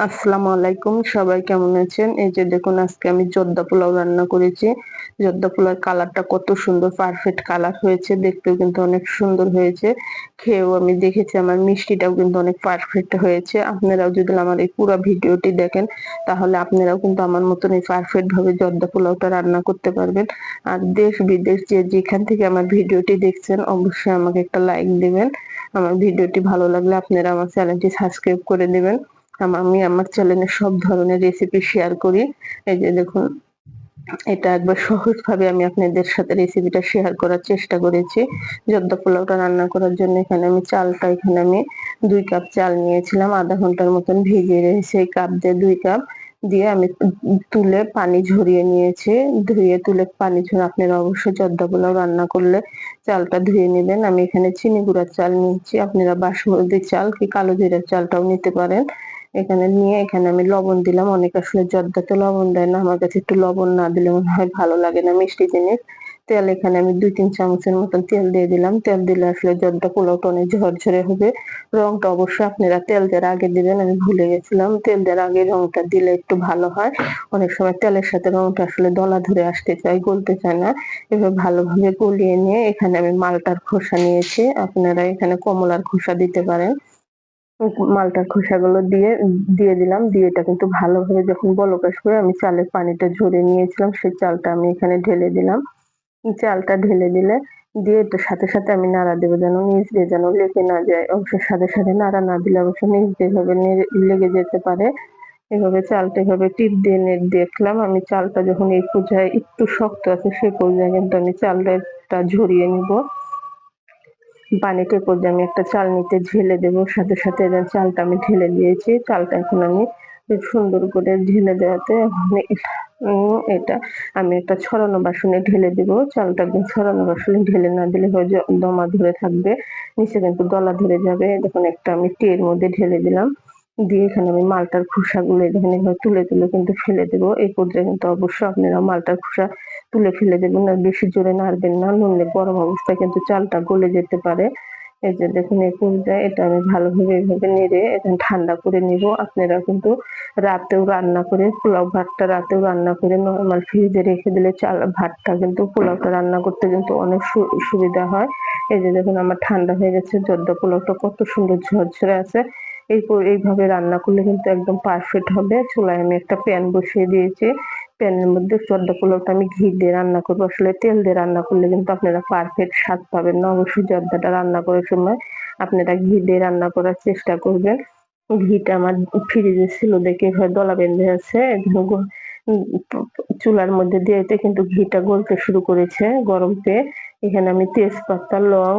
আসসালামু আলাইকুম, সবাই কেমন আছেন? এই যে দেখুন, আজকে আমি জর্দা পোলাও রান্না করেছি। জর্দা পোলাওর কালারটা কত সুন্দর পারফেক্ট কালার হয়েছে। দেখতেও কিন্তু অনেক সুন্দর হয়েছে। খেয়েও আমি দেখেছি, আমার মিষ্টিটাও কিন্তু অনেক পারফেক্ট হয়েছে। আপনারাও যদি আমার এই পুরো ভিডিওটি দেখেন, তাহলে আপনারাও কিন্তু আমার মতন এই পারফেক্ট ভাবে জর্দা পোলাওটা রান্না করতে পারবেন। আর দেশ বিদেশ যে যেখান থেকে আমার ভিডিওটি দেখছেন, অবশ্যই আমাকে একটা লাইক দিবেন। আমার ভিডিওটি ভালো লাগলে আপনারা আমার চ্যানেলটি সাবস্ক্রাইব করে দেবেন। আমি আমার চ্যানেলে সব ধরনের রেসিপি শেয়ার করি। এই যে দেখুন, এটা একবার সহজ ভাবে আমি আপনাদের সাথে রেসিপিটা শেয়ার করার চেষ্টা করেছি। জর্দা পোলাওটা রান্না করার জন্য এখানে আমি চালটা এখানে আমি দুই কাপ চাল নিয়েছিলাম। আধা ঘণ্টার মতন ভিজিয়ে রেখেছি। এই কাপ দিয়ে দুই কাপ দিয়ে আমি তুলে পানি ঝরিয়ে নিয়েছি। ধুয়ে তুলে পানি ঝরে আপনারা অবশ্যই জর্দা পোলাও রান্না করলে চালটা ধুয়ে নেবেন। আমি এখানে চিনি গুঁড়ার চাল নিয়েছি। আপনারা বাসমতি চাল কি কালো জিরার চালটাও নিতে পারেন। এখানে নিয়ে এখানে আমি লবণ দিলাম। অনেক আসলে জর্দা তো লবণ দেয় না। আমার কাছে একটু লবণ না দিলে মনে হয় ভালো লাগে না মিষ্টি জিনিস। তেল এখানে আমি দুই তিন চামচের মতন তেল দিয়ে দিলাম। তেল দিলে আসলে জর্দা পোলাওটা অনেক ঝরঝরে হবে। রংটা অবশ্যই আপনারা তেল দেওয়ার আগে দিবেন, আমি ভুলে গেছিলাম। তেল দেওয়ার আগে রংটা দিলে একটু ভালো হয়। অনেক সময় তেলের সাথে রংটা আসলে দলা ধরে আসতে চায়, গলতে চায় না। এভাবে ভালোভাবে গলিয়ে নিয়ে এখানে আমি মালটার খোসা নিয়েছি। আপনারা এখানে কমলার খোসা দিতে পারেন। মালটার খোসাগুলো দিয়ে দিয়ে দিলাম। দিয়ে এটা কিন্তু ভালোভাবে যখন বলক আসবে, আমি চালের পানিটা ঝরে নিয়েছিলাম। সেই চালটা আমি এখানে ঢেলে দিলাম। চালটা ঢেলে দিলে দিয়ে একটু সাথে সাথে আমি নাড়া দেবো যেন নিচ দিয়ে যেন লেগে না যায়। অবশ্যই সাথে সাথে নাড়া না দিলে অবশ্য নিচ দিয়ে ভাবে লেগে যেতে পারে। এভাবে চালটা এভাবে টিপ দিয়ে নেট দেখলাম। আমি চালটা যখন এই পর্যায়ে একটু শক্ত আছে সে পর্যায়ে কিন্তু আমি চালটা ঝরিয়ে নিব। পানিতে পর্যায়ে আমি একটা চাল নিতে ঢেলে দেবো। সাথে সাথে চালটা আমি ঢেলে দিয়েছি। চালটা এখন আমি সুন্দর করে ঢেলে দেওয়াতে এটা, আমি একটা ছড়ানো বাসনে ঢেলে দিব। চালটা একদম ছড়ানো বাসনে ঢেলে না দিলে দমা ধরে থাকবে। নিচে কিন্তু দলা ধরে যাবে। দেখুন একটা আমি টের মধ্যে ঢেলে দিলাম। দিয়ে এখানে আমি মালটার খোসাগুলো এখানে তুলে তুলে কিন্তু ফেলে দেবো। এই পর্যায়ে কিন্তু অবশ্যই আপনারা মালটার খোসা তুলে ফেলে দেবেন। আর বেশি জোরে নাড়বেন না। নড়লে গরম অবস্থায় কিন্তু চালটা গলে যেতে পারে। এই যে দেখুন, এই কুলটা এটা আমি ভালোভাবে এভাবে নেড়ে এখন ঠান্ডা করে নিব। আপনারা কিন্তু রাতেও রান্না করে, পোলাও ভাতটা রাতেও রান্না করে নর্মাল ফ্রিজে রেখে দিলে চাল, ভাতটা কিন্তু পোলাওটা রান্না করতে কিন্তু অনেক সুবিধা হয়। এই যে দেখুন, আমার ঠান্ডা হয়ে গেছে, জর্দা পোলাওটা কত সুন্দর ঝরঝরে আছে। এই এইভাবে রান্না করলে কিন্তু একদম পারফেক্ট হবে। চুলায় আমি একটা প্যান বসিয়ে দিয়েছি। প্যানের মধ্যে জর্দা পোলাওটা আমি ঘি দিয়ে রান্না করব। আসলে তেল দিয়ে রান্না করলে কিন্তু আপনারা পারফেক্ট স্বাদ পাবেন না। অবশ্যই জর্দাটা রান্না করার সময় আপনারা ঘি দিয়ে রান্না করার চেষ্টা করবেন। ঘিটা আমার ফ্রিজে ছিল দেখে দলা বেঁধে আছে। চুলার মধ্যে দিয়েতে কিন্তু ঘিটা গলতে শুরু করেছে গরম পেয়ে এখানে আমি তেজপাতা, লং,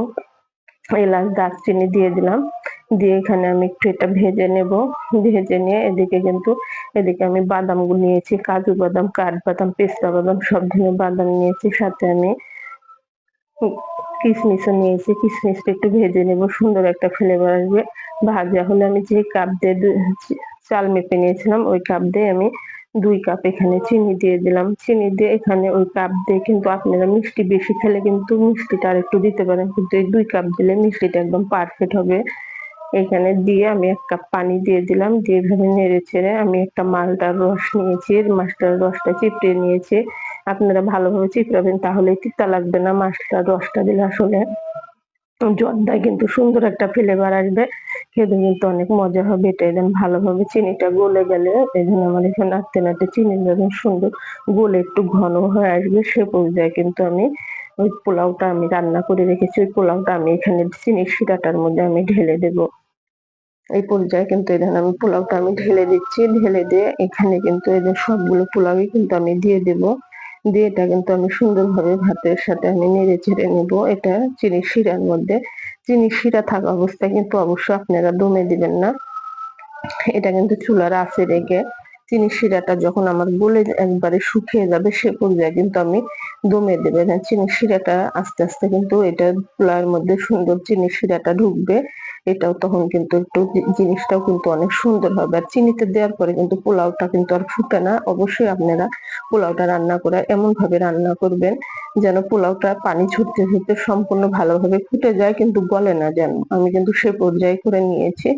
এলাচ, দারচিনি দিয়ে দিলাম। দিয়ে এখানে আমি একটু এটা ভেজে নেব। ভেজে নিয়ে এদিকে কিন্তু, এদিকে আমি বাদাম নিয়েছি, কাজু বাদাম কাঠবাদাম পেস্তা বাদাম, সব ধরনের বাদাম নিয়েছি, সাথে আমি কিশমিশও নিয়েছি। কিশমিশটা একটু ভেজে নেব, সুন্দর একটা ফ্লেভার আসবে। ভাজা হলে আমি যে কাপ দিয়ে চাল মেপে নিয়েছিলাম, ওই কাপ দিয়ে আমি দুই কাপ এখানে চিনি দিয়ে দিলাম। চিনি দিয়ে এখানে ওই কাপ দিয়ে কিন্তু আপনারা মিষ্টি বেশি খেলে কিন্তু মিষ্টিটা আর একটু দিতে পারেন। কিন্তু এই দুই কাপ দিলে মিষ্টিটা একদম পারফেক্ট হবে। এখানে দিয়ে আমি এক কাপ পানি দিয়ে দিলাম, দিয়ে এভাবে নেড়ে ছেড়ে আমি একটা মালটার রস নিয়েছি মাছটার রসটা চিপড়ে নিয়েছি। আপনারা ভালোভাবে চিপড়াবেন তাহলে তিতা লাগবে না মাছটার রসটা দিলে আসলে। জর্দায় কিন্তু সুন্দর একটা ফ্লেভার আসবে, খেতে কিন্তু অনেক মজা হবে এটা দেন ভালোভাবে চিনিটা গলে গেলে। জন্য আমার এখানে নাড়তে নাড়তে চিনি যখন সুন্দর গলে একটু ঘন হয়ে আসবে, সে পর্যায়ে কিন্তু আমি ওই পোলাওটা আমি রান্না করে রেখেছি, ওই পোলাওটা আমি এখানে চিনির শিরাটার মধ্যে আমি ঢেলে দেবো। এই পর্যায়ে কিন্তু এখানে আমি পোলাওটা আমি ঢেলে দিচ্ছি, ঢেলে দিয়ে এখানে কিন্তু এদের সবগুলো পোলাওই কিন্তু আমি দিয়ে দেব। দিয়ে এটা কিন্তু আমি সুন্দরভাবে ভাতের সাথে আমি নেড়ে চেড়ে নেব। এটা চিনি শিরার মধ্যে। চিনি শিরা থাকা অবস্থায় কিন্তু অবশ্যই আপনারা দমে দিবেন না। এটা কিন্তু চুলার আছে রেখে চিনি শিরাটা যখন আমার গলে একবারে শুকিয়ে যাবে সে পর্যায়ে কিন্তু আমি দমে দেবে। চিনি শিরাটা আস্তে আস্তে কিন্তু এটা পোলাওয়ের মধ্যে সুন্দর চিনি শিরাটা ঢুকবে। এটাও তখন কিন্তু একটু জিনিসটাও কিন্তু অনেক সুন্দর হবে। আর চিনিতে দেওয়ার পরে কিন্তু পোলাওটা কিন্তু আর ফুটে না। অবশ্যই আপনারা পোলাওটা রান্না করে এমন ভাবে রান্না করবেন যেন পোলাওটা পানি ছুটতে ছুটতে সম্পূর্ণ ভালোভাবে ফুটে যায়। কিন্তু গলে না যেন। আমি কিন্তু সে পর্যায়ে করে নিয়েছি।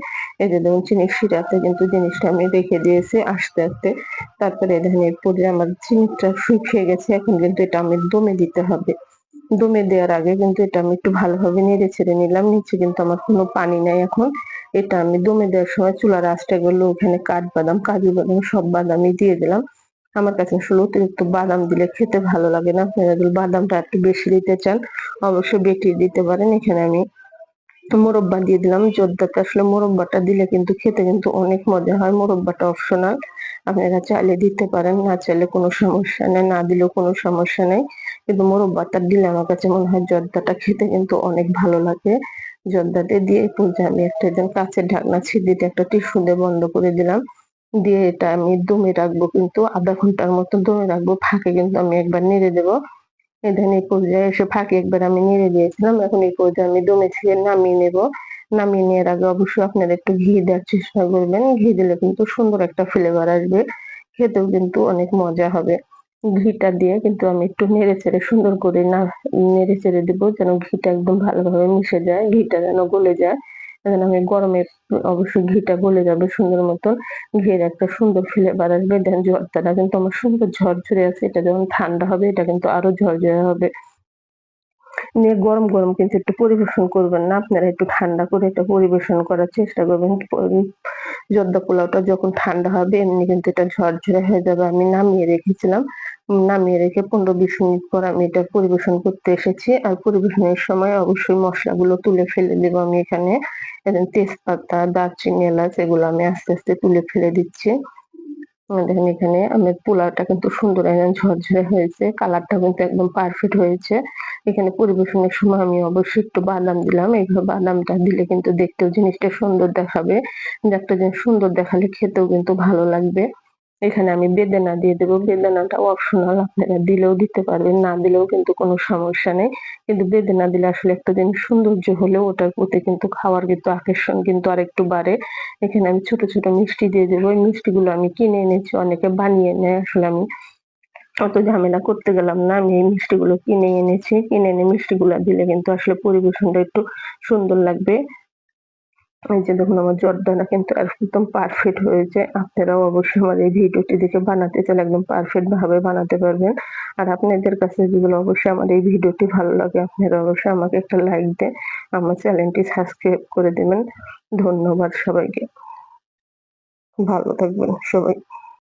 এই যে দেখুন চিনির শিরাতে কিন্তু জিনিসটা আমি রেখে দিয়েছি। আস্তে আস্তে আস্তে। তারপরে এর পর্যায়ে আমার চিনিটা শুকিয়ে গেছে, এখন কিন্তু এটা আমি দমে দিতে হবে। দমে দেওয়ার আগে কিন্তু এটা আমি একটু ভালোভাবে নেড়ে ছেড়ে নিলাম, নিচে কিন্তু আমার কোনো পানি নাই এখন। এটা আমি দমে দেওয়ার সময় চুলার আঁচটা গেলো ওখানে কাঠবাদাম কাজু বাদাম, সব বাদামই দিয়ে দিলাম। আমার কাছে আসলে অতিরিক্ত বাদাম দিলে খেতে ভালো লাগে না। আপনারা যদি বাদামটা একটু বেশি দিতে চান, অবশ্যই বেটে দিতে পারেন। এখানে আমি মোরব্বা দিয়ে দিলাম জর্দাতে আসলে মোরব্বাটা দিলে কিন্তু খেতে কিন্তু অনেক মজা হয়। মোরব্বাটা অপশনাল আপনারা চাইলে দিতে পারেন, না চাইলে কোনো সমস্যা নেই, না দিলেও কোনো সমস্যা নেই। কিন্তু মোরব্বাটা দিলে আমার কাছে মনে হয় জর্দাটা খেতে কিন্তু অনেক ভালো লাগে। জর্দাতে দিয়ে পর্যায়ে আমি একটা একদম কাঁচের ঢাকনা ছিদ্রিতে একটা টিস্যু দিয়ে বন্ধ করে দিলাম। দিয়ে এটা আমি দমে রাখব কিন্তু আধা ঘণ্টার মতো দমে রাখব, ফাঁকে কিন্তু আমি একবার নেড়ে দেবো। এখানে এই পর্যায়ে এসে ফাঁকে একবার আমি নেড়ে দিয়েছিলাম। এখন এই পর্যায়ে আমি দমে ছিঁড়ে নামিয়ে নেব। নামিয়ে নেওয়ার আগে অবশ্যই আপনারা একটু ঘি দেওয়ার চেষ্টা করবেন। ঘি দিলে কিন্তু সুন্দর একটা ফ্লেভার আসবে। খেতেও কিন্তু অনেক মজা হবে। ঘিটা দিয়ে কিন্তু আমি একটু নেড়ে চেড়ে সুন্দর করে না, নেড়ে চেড়ে দেবো যেন ঘিটা একদম ভালোভাবে মিশে যায়, ঘিটা যেন গলে যায়। এখন আমি গরমে অবশ্যই ঘিটা গলে যাবে সুন্দর মতন। ঘিয়ের একটা সুন্দর ফ্লেভার আসবে, দেন জর্দাটা কিন্তু আমার সুন্দর ঝরঝরে আছে, এটা যখন ঠান্ডা হবে, এটা কিন্তু আরও ঝরঝরে হবে। নিয়ে গরম গরম কিন্তু একটু পরিবেশন করবেন না, আপনারা একটু ঠান্ডা করে এটা পরিবেশন করার চেষ্টা করবেন। জর্দা পোলাওটা যখন ঠান্ডা হবে, এমনি কিন্তু এটা ঝরঝরে হয়ে যাবে, আমি নামিয়ে রেখেছিলাম। নামিয়ে রেখে পনেরো বিশ মিনিট পর আমি এটা পরিবেশন করতে এসেছি, আর পরিবেশনের সময় অবশ্যই মশলাগুলো তুলে ফেলে দেবো আমি এখানে। তেজপাতা, দারচিনি, এলাচ এগুলো আমি আস্তে আস্তে তুলে ফেলে দিচ্ছি। দেখেন এখানে আমার পোলাওটা কিন্তু সুন্দর একদম ঝরঝরে হয়েছে কালারটা কিন্তু একদম পারফেক্ট হয়েছে। এখানে পরিবেশনের সময় আমি অবশ্যই একটু বাদাম দিলাম, এইভাবে বাদামটা দিলে কিন্তু দেখতেও জিনিসটা সুন্দর দেখাবে। একটা জিনিস সুন্দর দেখালে খেতেও কিন্তু ভালো লাগবে। এখানে আমি বেদানা দিয়ে দেবো। বেদানাটা অপশনাল আপনারা দিলেও দিতে পারবেন, না দিলেও কিন্তু কোনো সমস্যা নেই। কিন্তু বেদানা দিলে আসলে একটা জিনিস সৌন্দর্য হলেও ওটার প্রতি কিন্তু খাওয়ার কিন্তু আকর্ষণ কিন্তু আর একটু বাড়ে। এখানে আমি ছোট ছোট মিষ্টি দিয়ে দেবো। ওই মিষ্টিগুলো আমি কিনে এনেছি, অনেকে বানিয়ে নেয়। আসলে আমি অত ঝামেলা করতে গেলাম না। আমি এই মিষ্টিগুলো কিনে এনেছি। কিনে এনে মিষ্টিগুলো দিলে কিন্তু আসলে পরিবেশনটা একটু সুন্দর লাগবে। এই যে দেখুন আমার জর্দাটা কিন্তু একদম পারফেক্ট হয়েছে। আপনারাও অবশ্যই আমার এই ভিডিওটি দেখে বানাতে চান, একদম পারফেক্ট ভাবে বানাতে পারবেন। আর আপনাদের কাছে যেগুলো অবশ্যই আমার এই ভিডিওটি ভালো লাগে, আপনারা অবশ্যই আমাকে একটা লাইক দেন, আমার চ্যানেলটি সাবস্ক্রাইব করে দেবেন। ধন্যবাদ সবাইকে। ভালো থাকবেন সবাই।